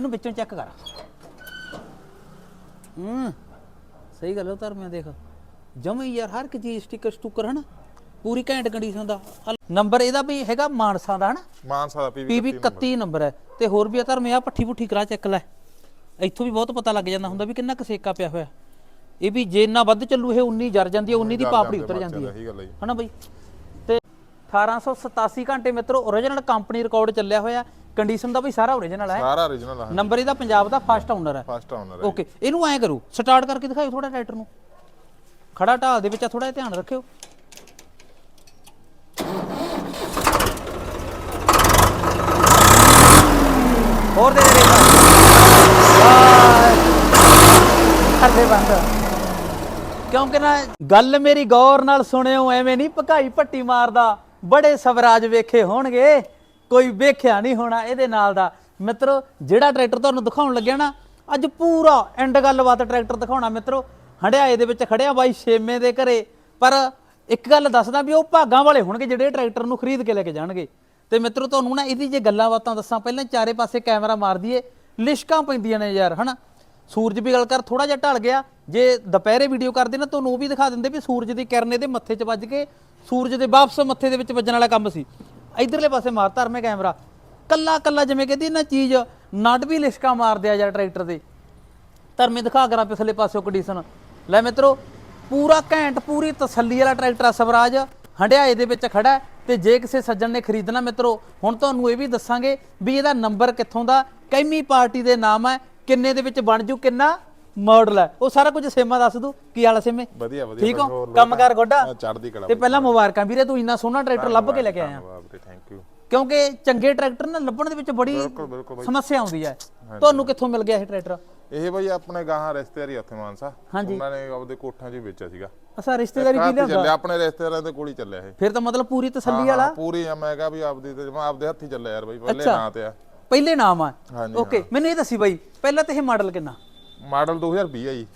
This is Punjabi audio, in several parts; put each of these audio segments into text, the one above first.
ਇਹਨੂੰ ਵਿੱਚੋਂ ਚੈੱਕ ਕਰ। ਹੂੰ ਸਹੀ ਗੱਲ ਹੈ ਧਰਮਿਆ ਦੇਖ। ਜਮੇ ਯਾਰ ਹਰ ਇੱਕ ਚੀਜ਼ ਸਟicker ਸਟੂਕਰ ਹਨਾ। ਪੂਰੀ ਘੈਂਟ ਕੰਡੀਸ਼ਨ ਦਾ। ਨੰਬਰ ਇਹਦਾ ਵੀ ਹੈਗਾ ਮਾਨਸਾ ਦਾ ਹਨਾ। ਮਾਨਸਾ ਦਾ ਪੀਵੀ ਪੀਵੀ 31 ਨੰਬਰ ਹੈ। ਤੇ ਹੋਰ ਵੀ ਆ ਧਰਮਿਆ ਪੱਠੀ ਪੁੱਠੀ ਕਰਾ ਚੈੱਕ ਲੈ। ਇੱਥੋਂ ਵੀ ਬਹੁਤ ਪਤਾ ਲੱਗ ਜਾਂਦਾ ਹੁੰਦਾ ਵੀ ਕਿੰਨਾ ਕੁ ਸੇਕਾ ਪਿਆ ਹੋਇਆ। ਇਹ ਵੀ ਜੇ ਇੰਨਾ ਵੱਧ ਚੱਲੂ ਇਹ 19 ਜਰ ਜਾਂਦੀ ਹੈ 19 ਦੀ ਪਾਪੜੀ ਉਤਰ ਜਾਂਦੀ ਹੈ। ਹਨਾ ਬਈ? ਤੇ 1887 ਘੰਟੇ ਮਿੱਤਰੋ origignal ਕੰਪਨੀ ਰਿਕਾਰਡ ਚੱਲਿਆ ਹੋਇਆ। ਕੰਡੀਸ਼ਨ ਦਾ ਵੀ ਸਾਰਾ origignal ਹੈ। ਸਾਰਾ origignal ਹੈ ਨੰਬਰ ਇਹਦਾ ਪੰਜਾਬ ਦਾ ਫਸਟ ਓਨਰ ਹੈ। ਫਸਟ ਓਨਰ ਹੈ ਓਕੇ ਇਹਨੂੰ ਐਂ ਕਰੋ ਸਟਾਰਟ ਕਰਕੇ ਦਿਖਾਓ ਥੋੜਾ ਟਰੈਕਟਰ ਨੂੰ। ਖੜਾ ਢਾਲ ਦੇ ਵਿੱਚ ਥੋੜਾ ਧਿਆਨ ਰੱਖਿਓ। ਹੋਰ ਦੇ ਦੇ ਕਰ ਦੇ ਬੰਦ। ਕਿਉਂਕਿ ਨਾ ਗੱਲ ਮੇਰੀ ਗੌਰ ਨਾਲ ਸੁਣਿਓ ਐਵੇਂ ਨਹੀਂ ਭਕਾਈ ਪੱਟੀ ਮਾਰਦਾ। ਬੜੇ ਸਵਰਾਜ ਵੇਖੇ ਹੋਣਗੇ। ਕੋਈ ਵੇਖਿਆ ਨਹੀਂ ਹੋਣਾ ਇਹਦੇ ਨਾਲ ਦਾ। ਮਿੱਤਰੋ, ਜਿਹੜਾ ਟਰੈਕਟਰ ਤੁਹਾਨੂੰ ਦਿਖਾਉਣ ਲੱਗਿਆ ਨਾ, ਅੱਜ ਪੂਰਾ ਐਂਡ ਗੱਲਬਾਤ ਟਰੈਕਟਰ ਦਿਖਾਉਣਾ ਮਿੱਤਰੋ। ਹੰਡਿਆਏ ਦੇ ਵਿੱਚ ਖੜਿਆ ਬਾਈ ਛੇਵੇਂ ਦੇ ਘਰੇ। ਪਰ ਇੱਕ ਗੱਲ ਦੱਸਦਾ ਵੀ ਉਹ ਭਾਗਾਂ ਵਾਲੇ ਹੋਣਗੇ ਜਿਹੜੇ ਟਰੈਕਟਰ ਨੂੰ ਖਰੀਦ ਕੇ ਲੈ ਕੇ ਜਾਣਗੇ। ਤੇ ਮਿੱਤਰੋ, ਤੁਹਾਨੂੰ ਨਾ ਇਹਦੀ ਜੇ ਗੱਲਾਂ ਬਾਤਾਂ ਦੱਸਾਂ, ਪਹਿਲਾਂ ਚਾਰੇ ਪਾਸੇ ਕੈਮਰਾ ਮਾਰ ਦਈਏ। ਲਿਸ਼ਕਾਂ ਪੈਂਦੀਆਂ ਨੇ ਯਾਰ, ਹਨਾ? ਸੂਰਜ ਵੀ ਗੱਲ ਕਰ ਥੋੜਾ ਜਿਹਾ ਢਲ ਗਿਆ। ਜੇ ਦੁਪਹਿਰੇ ਵੀਡੀਓ ਕਰਦੇ ਨਾ ਤੁਹਾਨੂੰ ਉਹ ਵੀ ਦਿਖਾ ਦਿੰਦੇ ਵੀ ਸੂਰਜ ਦੀ ਕਿਰਨ ਇਹਦੇ ਮੱਥੇ 'ਚ ਵੱਜ ਕੇ ਸੂਰਜ ਦੇ ਵਾਪਸ ਮੱਥੇ ਦੇ ਵਿੱਚ ਵੱਜਣ ਵਾਲਾ ਕੰਮ ਸੀ। ਇਧਰਲੇ ਪਾਸੇ ਮਾਰ ਧਰਮੇ ਕੈਮਰਾ। ਕੱਲਾ ਕੱਲਾ ਜਿਵੇਂ ਕਹਿੰਦੀ ਨਾ ਚੀਜ਼, ਨਟ ਵੀ ਲਿਸ਼ਕਾ ਮਾਰਦੇ ਆ ਯਾਰ ਟਰੈਕਟਰ ਦੇ ਧਰਮੇ ਦਿਖਾ ਕਰਾਂ ਪਿਛਲੇ ਪਾਸਿਓ ਕੰਡੀਸ਼ਨ ਲੈ ਮਿੱਤਰੋ, ਪੂਰਾ ਘੈਂਟ, ਪੂਰੀ ਤਸੱਲੀ ਵਾਲਾ ਟਰੈਕਟਰ ਆ ਸਵਰਾਜ। ਹੰਡਿਆਏ ਦੇ ਵਿੱਚ ਖੜਾ ਹੈ ਤੇ ਜੇ ਕਿਸੇ ਸੱਜਣ ਨੇ ਖਰੀਦਣਾ ਮਿੱਤਰੋ, ਹੁਣ ਤੁਹਾਨੂੰ ਇਹ ਵੀ ਦੱਸਾਂਗੇ ਵੀ ਇਹਦਾ ਨੰਬਰ ਕਿੱਥੋਂ ਦਾ, ਕੈਮੀ ਪਾਰਟੀ ਦੇ ਨਾਮ ਹੈ, ਕਿੰਨੇ ਦੇ ਵਿੱਚ ਬਣ ਜੂ, ਕਿੰਨਾ? ਮਾਡਲ ਹੈ। ਉਹ ਸਾਰਾ ਕੁਝ ਸੇਮਾ ਦੱਸ ਦੂ ਕੀ ਹਾਲ ਆ ਸੇਮੇ ਵਧੀਆ ਵਧੀਆ ਠੀਕ ਹੋ? ਕੰਮਕਾਰ ਗੋਡਾ? ਕਲਾ ਤੇ ਪਹਿਲਾਂ ਮੁਬਾਰਕਾਂ ਵੀਰੇ ਤੂੰ ਇੰਨਾ ਸੋਹਣਾ ਟਰੈਕਟਰ ਲੱਭ ਕੇ ਲੈ ਕੇ ਆਇਆ। ਥੈਂਕ ਯੂ ਕਿਉਂਕਿ ਚੰਗੇ ਟਰੈਕਟਰ ਨਾ ਲੱਭਣ ਦੇ ਵਿੱਚ ਬੜੀ ਸਮੱਸਿਆ ਆਉਂਦੀ ਹੈ। ਤੁਹਾਨੂੰ ਕਿੱਥੋਂ ਮਿਲ ਗਿਆ ਇਹ ਟਰੈਕਟਰ ਇਹ ਬਾਈ ਆਪਣੇ ਗਾਹਾਂ ਰਿਸ਼ਤੇਦਾਰੀ ਉੱਥੇ ਮਾਨਸਾ। ਉਹਨਾਂ ਨੇ ਆਪਦੇ ਕੋਠਾਂ 'ਚ ਵੇਚਿਆ ਸੀਗਾ। ਅਸਾ ਰਿਸ਼ਤੇਦਾਰੀ ਕੀ ਲਿਆਂਦਾ ਚੱਲਿਆ ਆਪਣੇ ਰਿਸ਼ਤੇਦਾਰਾਂ ਦੇ ਕੋਲ ਹੀ ਚੱਲਿਆ ਇਹ। ਫਿਰ ਤਾਂ ਮਤਲਬ ਪੂਰੀ ਤਸੱਲੀ ਵਾਲਾ? ਪੂਰੀ ਆ ਮੈਂ ਕਿਹਾ ਵੀ ਆਪਦੀ ਤੇ ਮੈਂ ਆਪਦੇ ਹੱਥੀ ਚੱਲਿਆ ਯਾਰ ਬਾਈ ਪਹਿਲੇ। ਨਾਂ ਤੇ ਆ। ਪਹਿਲੇ ਨਾਮ ਆ। ਓਕੇ ਮੈਨੂੰ ਇਹ ਦੱਸੀ ਬਾਈ ਪਹਿਲਾਂ ਤੇ ਇਹ ਮਾਡਲ ਕਿੰਨਾ? ਮਾਡਲ 2020 ਆ ਜੀ।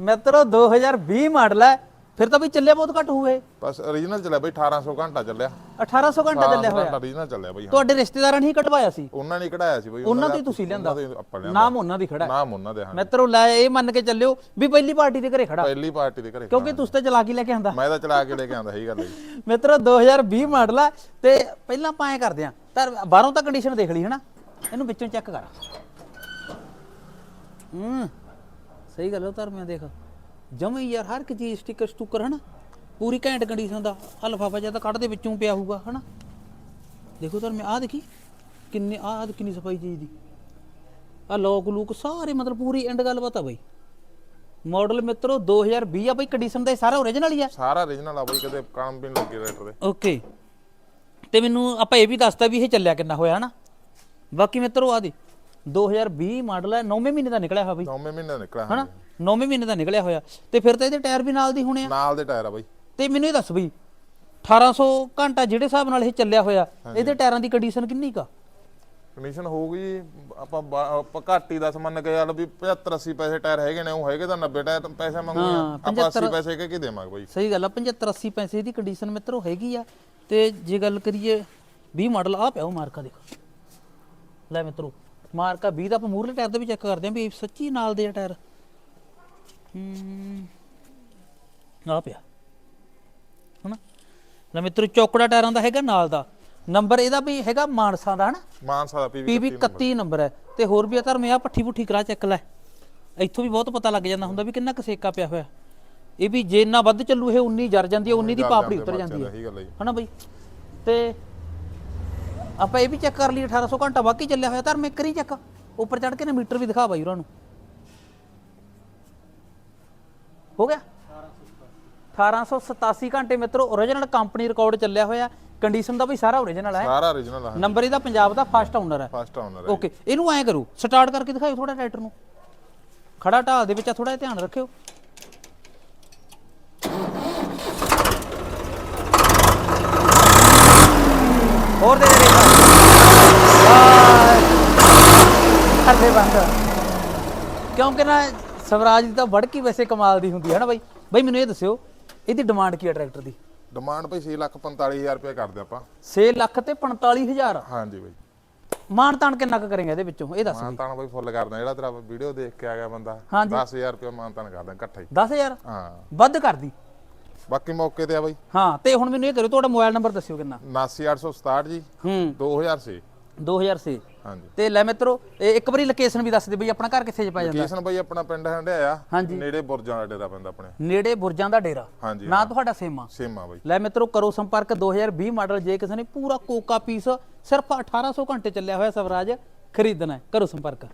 ਮਿੱਤਰੋ 2020 ਮਾਡਲ ਹੈ ਫਿਰ ਤਾਂ ਵੀ ਚੱਲਿਆ ਬਹੁਤ ਘੱਟ ਹੋਏ ਬਸ origignal ਚੱਲਿਆ ਬਾਈ 1800 ਘੰਟਾ ਚੱਲਿਆ। 1800 ਘੰਟਾ ਚੱਲਿਆ ਹੋਇਆ। origignal ਚੱਲਿਆ ਬਾਈ ਹਾਂ। ਤੁਹਾਡੇ ਰਿਸ਼ਤੇਦਾਰਾਂ ਨੇ ਹੀ ਕਟਵਾਇਆ ਸੀ। ਉਹਨਾਂ ਨੇ ਕਢਾਇਆ ਸੀ ਬਾਈ ਉਹਨਾਂ ਦਾ- ਤੋਂ ਹੀ ਤੁਸੀਂ ਲਿਆਂਦਾ। ਨਾਮ ਉਹਨਾਂ ਦੀ ਖੜਾ ਹੈ। ਨਾਮ ਉਹਨਾਂ ਦੇ ਹਾਂ। ਮਿੱਤਰੋ ਲੈ ਇਹ ਮੰਨ ਕੇ ਚੱਲਿਓ ਵੀ ਪਹਿਲੀ ਪਾਰਟੀ ਦੇ ਘਰੇ ਖੜਾ। ਪਹਿਲੀ ਪਾਰਟੀ ਦੇ ਘਰੇ ਕਿਉਂਕਿ ਤੁਸੀਂ ਤਾਂ ਚਲਾ ਕੇ ਲੈ ਕੇ ਆਂਦਾ। ਮੈਂ ਤਾਂ ਚਲਾ ਕੇ ਲੈ ਕੇ ਆਂਦਾ ਸਹੀ ਗੱਲ ਹੈ ਮਿੱਤਰੋ 2020 ਮਾਡਲ ਆ ਤੇ ਪਹਿਲਾਂ ਆਪਾਂ ਐ ਕਰਦੇ ਆਂ ਤਾਂ ਬਾਹਰੋਂ ਤਾਂ ਕੰਡੀਸ਼ਨ ਦੇਖ ਲਈ ਹਨਾ? ਇਹਨੂੰ ਵਿੱਚੋਂ ਚੈੱਕ ਕਰ। ਹੂੰ। ਸਹੀ ਗੱਲ ਹੈ ਧਰਮਿਆ ਦੇਖ। ਜਮੇ ਯਾਰ ਹਰ ਇੱਕ ਚੀਜ਼ ਸਟicker ਸਟੂਕਰ ਹਨਾ। ਪੂਰੀ ਘੈਂਟ ਕੰਡੀਸ਼ਨ ਦਾ ਆ ਲਫਾਫਾ ਜਿਹਾ ਤਾਂ ਕੱਢ ਦੇ ਵਿੱਚੋਂ ਪਿਆ ਹੋਊਗਾ ਹਨਾ। ਦੇਖੋ ਧਰਮਿਆ ਆ ਦੇਖੀ ਕਿੰਨੇ ਆ ਕਿੰਨੀ ਸਫ਼ਾਈ ਚੀਜ਼ ਦੀ। ਆ ਲੋਕ ਲੂਕ ਸਾਰੇ ਮਤਲਬ ਪੂਰੀ ਐਂਡ ਗੱਲਬਾਤ ਆ ਬਈ। ਮਾਡਲ ਮਿੱਤਰੋ 2020 ਆ ਬਈ ਕੰਡੀਸ਼ਨ ਦਾ ਇਹ ਸਾਰਾ ਓਰੀਜਨਲ ਹੀ ਆ। ਸਾਰਾ origignal ਆ ਬਾਈ ਕਦੇ ਕੰਮ ਵੀ ਨਹੀਂ ਲੱਗੇ ਰੇਟਰ ਦੇ। ਓਕੇ। ਤੇ ਮੈਨੂੰ ਆਪਾਂ ਇਹ ਵੀ ਦੱਸਤਾ ਵੀ ਇਹ ਚੱਲਿਆ ਕਿੰਨਾ ਹੋਇਆ ਹਨਾ। ਬਾਕੀ ਮਿੱਤਰੋ ਆ ਦੇ 2020 ਮਾਡਲ ਹੈ 9ਵੇਂ ਮਹੀਨੇ ਦਾ ਨਿਕਲਿਆ ਹੋਇਆ ਬਈ। ਨੌਵੇਂ ਮਹੀਨੇ ਦਾ ਨਿਕਲਿਆ ਹਨਾ? 9ਵੇਂ ਮਹੀਨੇ ਦਾ ਨਿਕਲਿਆ ਹੋਇਆ। ਤੇ ਫਿਰ ਤਾਂ ਇਹਦੇ ਟਾਇਰ ਵੀ ਨਾਲ ਦੀ ਹੋਣੇ ਆ। ਨਾਲ ਦੇ ਟਾਇਰ ਆ ਬਾਈ। ਤੇ ਮੈਨੂੰ ਇਹ ਦੱਸ ਬਈ 1800 ਘੰਟਾ ਜਿਹੜੇ ਹਿਸਾਬ ਨਾਲ ਇਹ ਚੱਲਿਆ ਹੋਇਆ ਇਹਦੇ ਟਾਇਰਾਂ ਦੀ ਕੰਡੀਸ਼ਨ ਕਿੰਨੀ ਕਾ ਕੰਡੀਸ਼ਨ ਹੋਊਗੀ ਆਪਾਂ ਆਪਾਂ ਘੱਟ ਹੀ 10 ਮੰਨ ਕੇ ਚੱਲ ਵੀ 75 80 ਪੈਸੇ ਟਾਇਰ ਹੈਗੇ ਨੇ ਉਹ ਹੈਗੇ ਤਾਂ 90 ਟਾਇਰ ਪੈਸੇ ਮੰਗੂਗੇ ਹਾਂ, ਆਪਾਂ 80 ਪੈਸੇ ਕਹਿ ਕੇ ਦੇਵਾਂਗੇ ਬਾਈ। ਸਹੀ ਗੱਲ ਆ 75 80 ਪੈਸੇ ਦੀ ਕੰਡੀਸ਼ਨ ਮਿੱਤਰੋ ਹੈਗੀ ਆ। ਤੇ ਜੇ ਗੱਲ ਕਰੀਏ 20 ਮਾਡਲ ਆ ਪਿਆ ਉਹ ਮਾਰਕਾ ਦੇਖ। ਲੈ ਮਿੱਤਰੋ ਮਾਰਕਾ 20 ਦਾ ਆਪਾਂ ਮੂਰਲੇ ਟਾਇਰ ਤੇ ਵੀ ਚੈੱਕ ਕਰਦੇ ਆਂ ਵੀ ਸੱਚੀ ਨਾਲ ਦੇ ਆ ਟਾਇਰ। ਹੂੰ। ਆ ਪਿਆ। ਹਨਾ? ਲੈ ਮਿੱਤਰੋ ਚੌਕੜਾ ਟਾਇਰਾਂ ਦਾ ਹੈਗਾ ਨਾਲ ਦਾ। ਨੰਬਰ ਇਹਦਾ ਵੀ ਹੈਗਾ ਮਾਨਸਾ ਦਾ ਹਨਾ? ਮਾਨਸਾ ਦਾ ਪੀਵੀ ਪੀਵੀ 31 ਨੰਬਰ। ਹੈ। ਤੇ ਹੋਰ ਵੀ ਆ ਧਰਮੇ ਆ ਪੱਠੀ ਪੁੱਠੀ ਕਰਾ ਚੈੱਕ ਲੈ। ਇੱਥੋਂ ਵੀ ਬਹੁਤ ਪਤਾ ਲੱਗ ਜਾਂਦਾ ਹੁੰਦਾ ਵੀ ਕਿੰਨਾ ਕੁ ਸੇਕਾ ਪਿਆ ਹੋਇਆ। ਇਹ ਵੀ ਜੇ ਇੰਨਾ ਵੱਧ ਚੱਲੂ ਇਹ 19 ਜਰ ਜਾਂਦੀ ਹੈ 19 ਦੀ ਪਾਪੜੀ ਉਤਰ ਜਾਂਦੀ ਹੈ। ਹਨਾ ਬਈ? ਤੇ ਆਪਾਂ ਇਹ ਵੀ ਚੈੱਕ ਕਰ ਲਈ 1800 ਘੰਟਾ ਵਾਕਈ ਚੱਲਿਆ ਹੋਇਆ ਧਰਮੇ ਕਰੀ ਚੈੱਕ ਉੱਪਰ ਚੜ ਕੇ ਨਾ ਮੀਟਰ ਵੀ ਦਿਖਾ ਬਾਈ ਉਹਨਾਂ ਨੂੰ। ਹੋ ਗਿਆ? 1887 ਘੰਟੇ ਮਿੱਤਰੋ origignal ਕੰਪਨੀ ਰਿਕਾਰਡ ਚੱਲਿਆ ਹੋਇਆ ਕੰਡੀਸ਼ਨ ਦਾ ਵੀ ਸਾਰਾ origignal ਹੈ ਸਾਰਾ origignal ਆ ਨੰਬਰ ਇਹਦਾ ਪੰਜਾਬ ਦਾ ਫਸਟ ਓਨਰ ਹੈ ਫਸਟ ਓਨਰ ਹੈ ਓਕੇ ਇਹਨੂੰ ਐਂ ਕਰੋ ਸਟਾਰਟ ਕਰਕੇ ਦਿਖਾਓ ਥੋੜਾ ਟਰੈਕਟਰ ਨੂੰ। ਖੜਾ ਢਾਲ ਦੇ ਵਿੱਚ ਥੋੜਾ ਧਿਆਨ ਰੱਖਿਓ। ਹੋਰ ਦੇ ਦੇ ਕਰਦੇ ਬੰਦ ਕਿਉਂਕਿ ਨਾ ਸਵਰਾਜ ਦੀ ਤਾਂ ਵੜਕੀ ਵੈਸੇ ਕਮਾਲ ਦੀ ਹੁੰਦੀ ਹੈ ਨਾ ਬਾਈ? ਬਾਈ ਮੈਨੂੰ ਇਹ ਦੱਸਿਓ ਇਹਦੀ ਡਿਮਾਂਡ ਕੀ ਹੈ ਟਰੈਕਟਰ ਦੀ? ਡਿਮਾਂਡ ਭਾਈ 6 ਲੱਖ 45000 ਰੁਪਏ ਕਰਦੇ ਆਪਾਂ। 6 ਲੱਖ ਤੇ 45000 ਹਾਂਜੀ ਬਾਈ। ਮਾਨ ਤਾਨ ਕਿੰਨਾ ਕੁ ਕਰੇਗਾ ਇਹਦੇ ਵਿੱਚੋਂ? ਇਹ ਦੱਸ ਮਾਨਤਾਨ ਬਈ ਫੁੱਲ ਕਰਦਾ ਜਿਹੜਾ ਤੇਰਾ ਵੀਡੀਓ ਦੇਖ ਕੇ ਆ ਗਿਆ ਬੰਦਾ ਹਾਂਜੀ। 10000 ਰੁਪਏ ਮਾਨਤਾਨ ਕਰਦਾ ਇਕੱਠਾ ਹੀ। 10000 ਹਾਂ। ਵੱਧ ਕਰਦੀ। ਬਾਕੀ ਮੌਕੇ ਤੇ ਆ ਬਈ। ਹਾਂ ਤੇ ਹੁਣ ਮੈਨੂੰ ਇਹ ਕਰਿਓ ਤੁਹਾਡਾ ਮੋਬਾਈਲ ਨੰਬਰ ਦੱਸਿਓ ਕਿੰਨਾ? 79867 ਜੀ ਹੂੰ। 2006 2006 ਹਾਂਜੀ। ਤੇ ਲੈ ਮਿੱਤਰੋ ਇਹ ਇੱਕ ਵਾਰੀ ਲੋਕੇਸ਼ਨ ਵੀ ਦੱਸ ਦੇ ਬਈ ਆਪਣਾ ਘਰ ਕਿੱਥੇ ਚ ਪੈ ਜਾਂਦਾ। ਲੋਕੇਸ਼ਨ ਬਈ ਆਪਣਾ ਪਿੰਡ ਹੰਡਿਆ ਹਾਂਜੀ। ਨੇੜੇ ਬੁਰਜਾਂ ਦਾ ਡੇਰਾ ਪੈਂਦਾ ਆਪਣੇ। ਨੇੜੇ ਬੁਰਜਾਂ ਦਾ ਡੇਰਾ। ਹਾਂਜੀ ਨਾ ਤੁਹਾਡਾ ਸੇਮਾ। ਸੇਮਾ ਬਈ। ਲੈ ਮਿੱਤਰੋ ਕਰੋ ਸੰਪਰਕ 2020 ਮਾਡਲ ਜੇ ਕਿਸੇ ਨੇ ਪੂਰਾ ਕੋਕਾ ਪੀਸ ਸਿਰਫ 1800 ਘੰਟੇ ਚੱਲਿਆ ਹੋਇਆ ਸਵਰਾਜ ਖਰੀਦਣਾ ਹੈ ਕਰੋ ਸੰਪਰਕ।